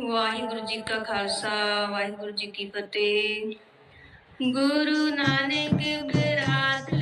ਵਾਹਿਗੁਰੂ ਜੀ ਕਾ ਖਾਲਸਾ ਵਾਹਿਗੁਰੂ ਜੀ ਕੀ ਫਤਿਹ। ਗੁਰੂ ਨਾਨਕ ਬਿਰਾਦ